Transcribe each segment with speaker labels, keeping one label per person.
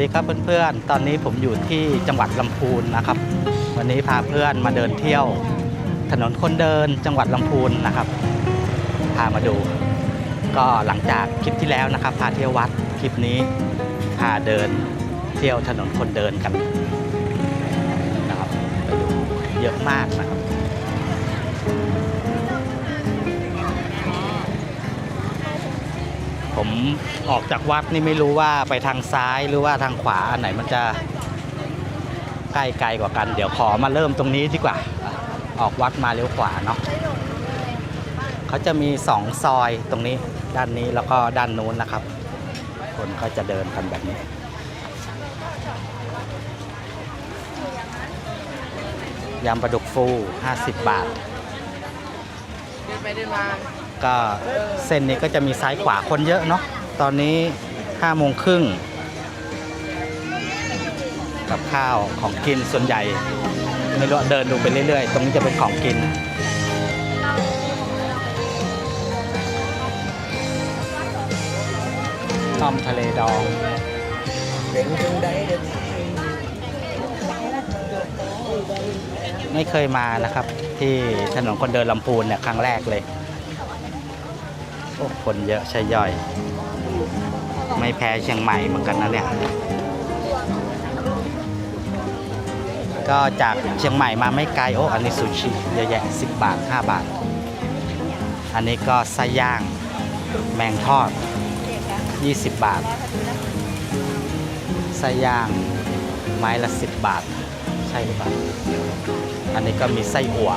Speaker 1: ดีครับเพื่อนๆ ตอนนี้ผมอยู่ที่จังหวัดลำพูนนะครับ วันนี้พาเพื่อนมาเดินเที่ยว ถนนคนเดินจังหวัดลำพูนนะครับ พามาดู ก็หลังจากคลิปที่แล้วนะครับ พาเที่ยววัดคลิปนี้พาเดินเที่ยวถนนคนเดินกันนะครับไปดูเยอะมากนะครับผม ออกจากวัดนี่ไม่รู้ว่าไปทางซ้ายหรือว่าทางขวาอันไหนมันจะใกล้ไกลกว่ากัน เดี๋ยวขอมาเริ่มตรงนี้ดีกว่า ออกวัดมาเลี้ยวขวาเนาะเขาจะมีสองซอยตรงนี้ด้านนี้แล้วก็ด้านนู้นนะครับ คนก็จะเดินกันแบบนี้ยำปลาดุกฟู 50 บาท
Speaker 2: เดินไปเดินมา
Speaker 1: ก็เส้นนี้ก็จะมีซ้ายขวาคนเยอะเนาะ ตอนนี้5โมงครึ่งกับข้าวของกินส่วนใหญ่ ไม่รู้เดินดูไปเรื่อยๆ ตรงนี้จะเป็นของกิน ต้มทะเลดองไม่เคยมานะครับ ที่ถนนคนเดินลำพูนเนี่ยครั้งแรกเลย โอ้คนเยอะใช่ย่อย ไม่แพ้เชียงใหม่เหมือนกันนะเนี่ย ก็จากเชียงใหม่มาไม่ไกลโอ้อันนี้ซูชิเยอะแยะ10 บาท 5 บาท อันนี้ก็ไส้ย่างแมงทอด 20 บาทไส้ย่างไม้ละ 10 บาท ใช่หรือเปล่าอันนี้ก็มีไส้อั่ว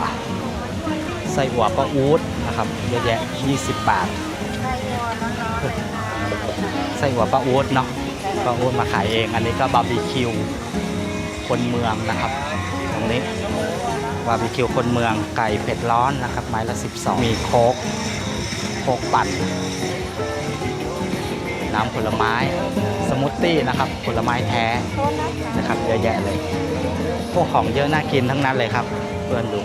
Speaker 1: ไส้อั่วก็อูดนะครับเยอะแยะ 20 บาท ไส้อั่วป้าอูดเนาะป้าอูดมาขายเอง อันนี้ก็บาร์บีคิวคนเมืองนะครับ ตรงนี้บาร์บีคิวคนเมืองไก่เผ็ดร้อนนะครับ ไม้ละ 12 มีโคกโคกปั่น น้ำผลไม้สมูทตี้นะครับ ผลไม้แท้นะครับเยอะแยะเลย พวกของเยอะน่ากินทั้งนั้นเลยครับ เพื่อนดู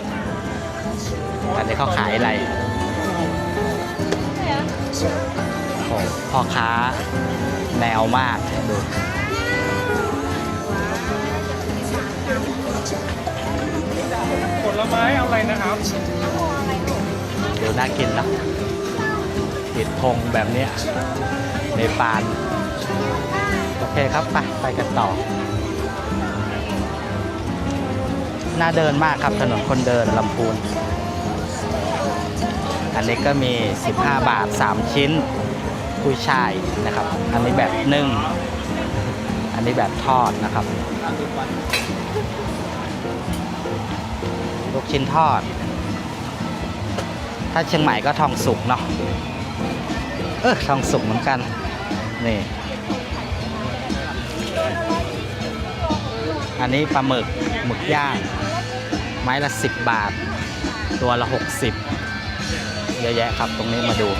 Speaker 1: อันนี้เขาขายอะไร พ่อค้าแนวมากดู
Speaker 2: ผลไม้เอาอะไรนะครับ
Speaker 1: ดูน่ากินเนอะติดธงแบบเนี้ยในปาน โอเคครับ ไป ไปกันต่อ น่าเดินมากครับถนนคนเดินลำพูน อันนี้ก็มี 15 บาท 3 ชิ้น กุ้ยช่ายนะครับ อันนี้แบบนึ่ง อันนี้แบบทอดนะครับ ลูกชิ้นทอด ถ้าเชียงใหม่ก็ทองสุกเนาะ เออทองสุกเหมือนกัน นี่ อันนี้ปลาหมึกหมึกย่าง ไม้ละ 10 บาท ตัวละ 60 เยอะแยะครับตรงนี้มาดู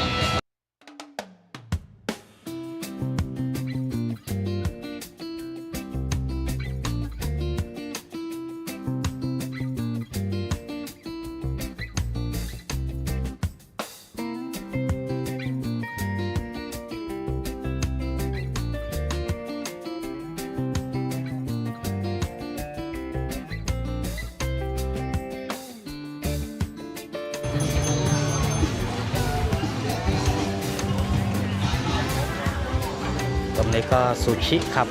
Speaker 1: นี้ก็ซูชิครับ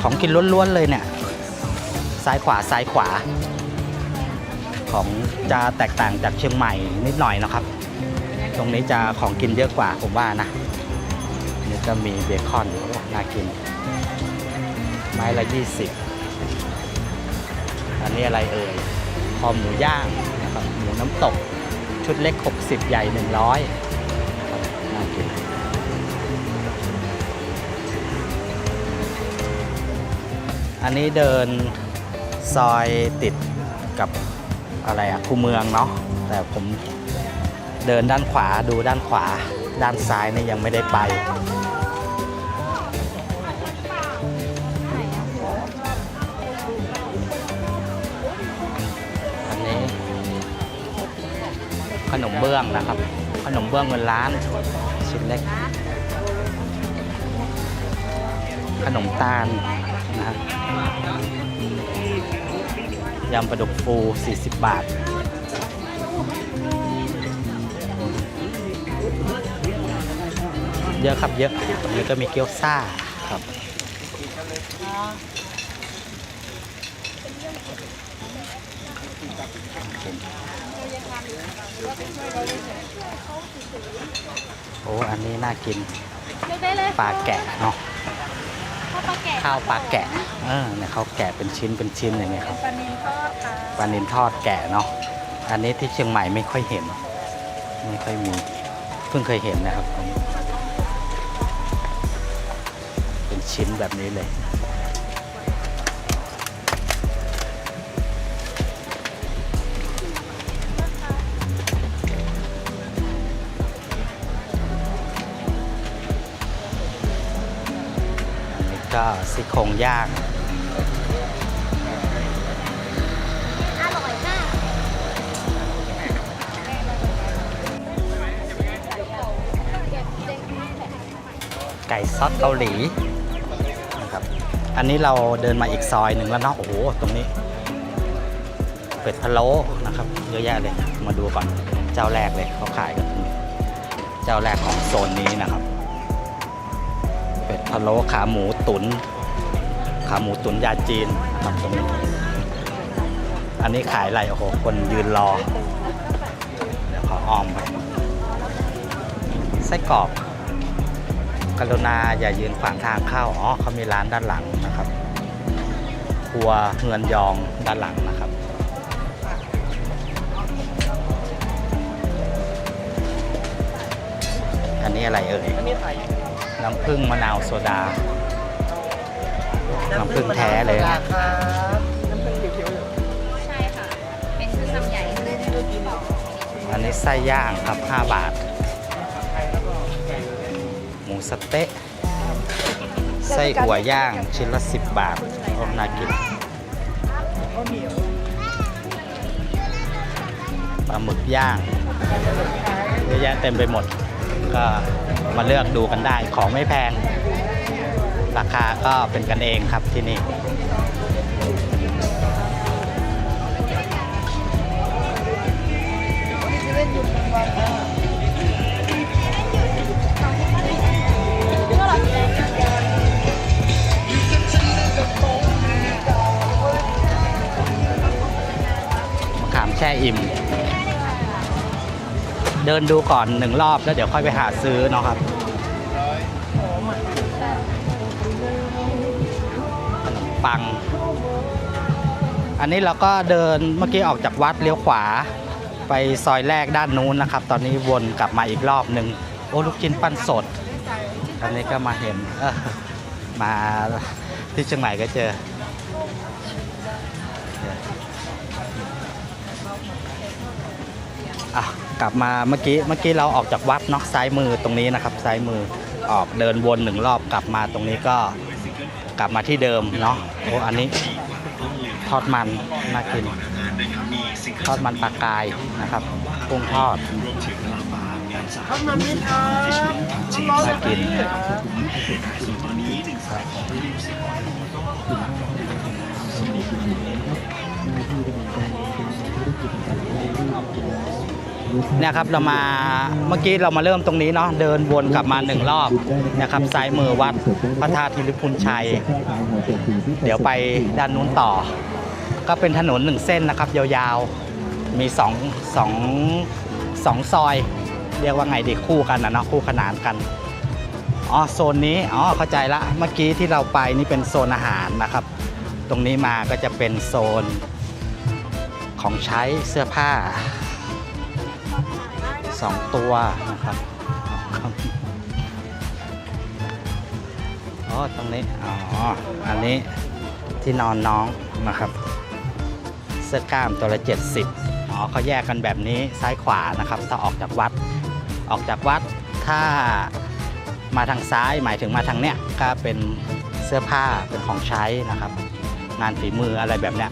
Speaker 1: ของกินล้วนๆเลยเนี่ย ซ้ายขวาซ้ายขวา ของจะแตกต่างจากเชียงใหม่นิดหน่อยนะครับ ตรงนี้จะของกินเยอะกว่าผมว่านะ นี่ก็มีเบคอนโอ้น่ากิน ไม้ละ 20 อันนี้อะไรเอ่ยคอหมูย่างนะครับหมูน้ำตกชุดเล็ก 60 ใหญ่ 100 อันนี้เดินซอยติดกับอะไรอะคูเมืองเนาะแต่ผมเดินด้านขวาดูด้านขวา ด้านซ้ายนี่ยังไม่ได้ไป อันนี้ขนมเบื้องนะครับ ขนมเบื้องเงินล้านชิ้นเล็ก ขนมตาล ฮะยำปลาดุกฟู 40 บาท เยอะครับเยอะตรงนี้ก็มีเกี๊ยวซ่าครับโอ้ อันนี้น่ากิน
Speaker 3: เลือกได้เลย
Speaker 1: ปลาแกะเนาะ
Speaker 3: ข้าวปลาแกะ
Speaker 1: ข้าวปลาแกะเออเนี่ยเขาแกะเป็นชิ้นเป็นชิ้นอย่างเงี้ยครับ
Speaker 3: ปลานิลทอดค่ะ
Speaker 1: ปลานิลทอดแกะเนาะอันนี้ที่เชียงใหม่ไม่ค่อยเห็น ไม่ค่อยมีเพิ่งเคยเห็นนะครับ เป็นชิ้นแบบนี้เลย ก็ซี่โครงย่าง
Speaker 3: อร่อยมาก
Speaker 1: ไก่ซอสเกาหลีนะครับ อันนี้เราเดินมาอีกซอยหนึ่งแล้วเนาะ โอ้โห ตรงนี้ เป็ดพะโล้นะครับ เยอะแยะเลย มาดูก่อน เจ้าแรกเลยเขาขายกันตรงนี้ เจ้าแรกของโซนนี้นะครับ พะโล้ขาหมูตุนขาหมูตุนยาจีนครับตรงนี้อันนี้ขายอะไรโอ้โหคนยืนรอ เดี๋ยวขออ้อมไปไส้กรอกกรุณาอย่ายืนขวางทางเข้าอ๋อเขามีร้านด้านหลังนะครับ ครัวเฮือนยองด้านหลังนะครับอันนี้อะไรเอ่ย
Speaker 2: อันนี้ไข่
Speaker 1: น้ำผึ้งมะนาวโซดา น้ำผึ้งแท้เลย
Speaker 2: รา
Speaker 1: นะ
Speaker 2: คาน้ำผึ้งเขียวๆอยู่
Speaker 3: ใช่ค่ะ เป็นชุดลำใหญ่
Speaker 1: อันนี้ไส้ย่างครับ 5 บาท
Speaker 2: ไข่แล้วก็ไก่
Speaker 1: หมูสะเต๊ะ ไส้อั่วย่างชิ้นละ 10 บาทโอ้น่ากิน
Speaker 2: ข้าวเหนียว
Speaker 1: ปลาหมึกย่างเยอะแยะเต็มไปหมดก็ มาเลือกดูกันได้ของไม่แพง ราคาก็เป็นกันเองครับที่นี่มะขามแช่อิ่ม เดินดูก่อนหนึ่งรอบแล้วเดี๋ยวค่อยไปหาซื้อเนาะครับขนมปัง อันนี้เราก็เดินเมื่อกี้ออกจากวัดเลี้ยวขวา ไปซอยแรกด้านนู้นนะครับ ตอนนี้วนกลับมาอีกรอบหนึ่งโอ้ลูกชิ้นปั้นสดอันนี้ก็มาเห็นมาที่เชียงใหม่ก็เจอ อะ กลับมาเมื่อกี้เมื่อกี้เราออกจากวัดเนาะซ้ายมือตรงนี้นะครับซ้ายมือออกเดินวนหนึ่งรอบกลับมาตรงนี้ก็กลับมาที่เดิมเนาะโอ้อันนี้ทอดมันน่ากินทอดมันปลากายนะครับกุ้งทอด
Speaker 2: ข้าวมันนิดครับอนๆ
Speaker 1: น่ากิน นี่ยครับเรามาเมื่อกี้เรามาเริ่มตรงนี้เนาะเดินวนกลับมาหนึ่งรอบนะครับซ้ายมือวัดพระธาตุธิริพุนชัย เดี๋ยวไปด้านนู้นต่อ ก็เป็นถนนหนึ่งเส้นนะครับ ยาวๆมีสองสองสองซอย เรียกว่าไงดีคู่กันนะเนาะคู่ขนานกันอ๋อโซนนี้อ๋อเข้าใจละเมื่อกี้ที่เราไปนี่เป็นโซนอาหารนะครับ ตรงนี้มาก็จะเป็นโซนของใช้เสื้อผ้า สองตัวนะครับครับอ๋อตรงนี้ อ๋อ อันนี้ที่นอนน้องนะครับ เสื้อกล้ามตัวละ 70 อ๋อเขาแยกกันแบบนี้ซ้ายขวานะครับ ถ้าออกจากวัด ออกจากวัดถ้ามาทางซ้ายหมายถึงมาทางเนี้ยก็เป็นเสื้อผ้าเป็นของใช้นะครับ งานฝีมืออะไรแบบเนี้ย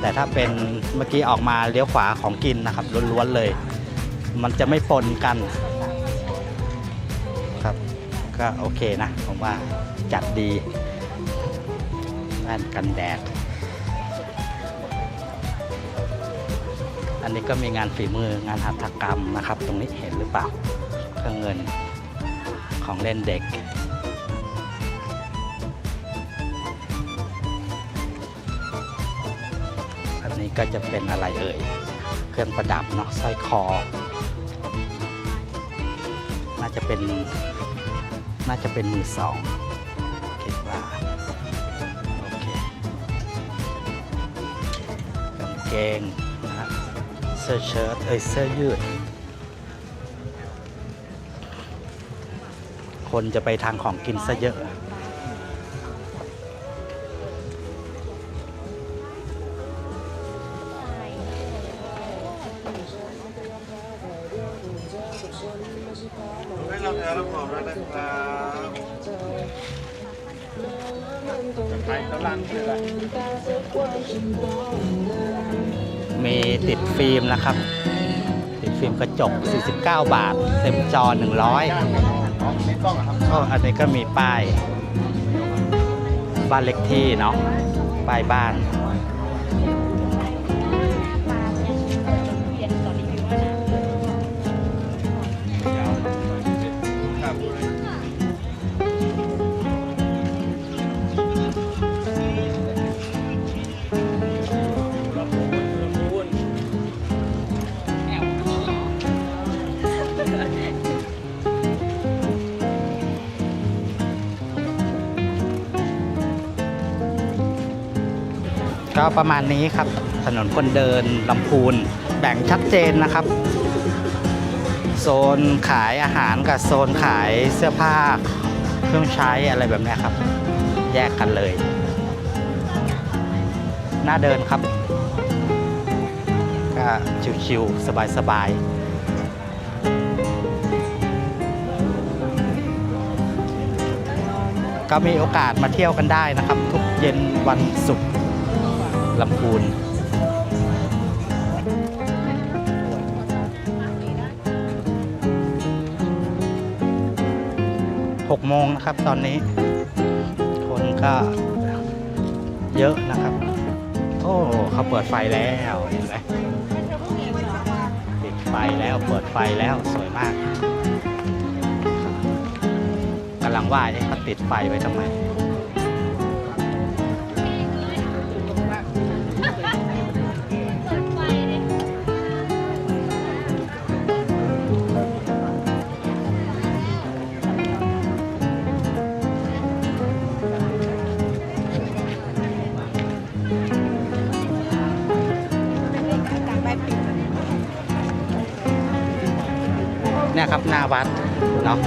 Speaker 1: แต่ถ้าเป็นเมื่อกี้ออกมาเลี้ยวขวาของกินนะครับล้วนๆเลย มันจะไม่ปนกันครับ ก็โอเคนะ ผมว่าจัดดีแว่นกันแดด อันนี้ก็มีงานฝีมืองานหัตถกรรมนะครับ ตรงนี้เห็นหรือเปล่าเครื่องเงินของเล่นเด็กอันนี้ก็จะเป็นอะไรเอ่ย เครื่องประดับเนาะสร้อยคอ น่าจะเป็นน่าจะเป็นมือสองคิดว่าโอเคกางเกงนะฮะเสื้อเชิ้ตเอ้ยเสื้อยืด คนจะไปทางของกินซะเยอะ
Speaker 2: ให้เราแพ้เราขอบแล้วนะครับไปตลาดเลยละ
Speaker 1: มีติดฟิล์มนะครับ ติดฟิล์มกระจก 49 บาท เต็มจอ 100
Speaker 2: อ๋อมีกล้องเหรอครับ
Speaker 1: ก็อันนี้ก็มีป้าย บ้านเล็กที่เนาะป้ายบ้าน ก็ประมาณนี้ครับ ถนนคนเดินลำพูน แบ่งชัดเจนนะครับ โซนขายอาหารกับโซนขายเสื้อผ้า เครื่องใช้อะไรแบบนี้ครับ แยกกันเลยน่าเดินครับ ก็ชิวๆสบายๆก็มีโอกาสมาเที่ยวกันได้นะครับ ทุกเย็นวันศุกร์ ลำพูน6โมงนะครับตอนนี้ คนก็เยอะนะครับ โอ้เขาเปิดไฟแล้วเห็นไหมปิดไฟแล้วเปิดไฟแล้วสวยมากกำลังว่าเอ๊ะเขาติดไฟไว้ทำไม เนี่ยครับหน้าวัดเนาะ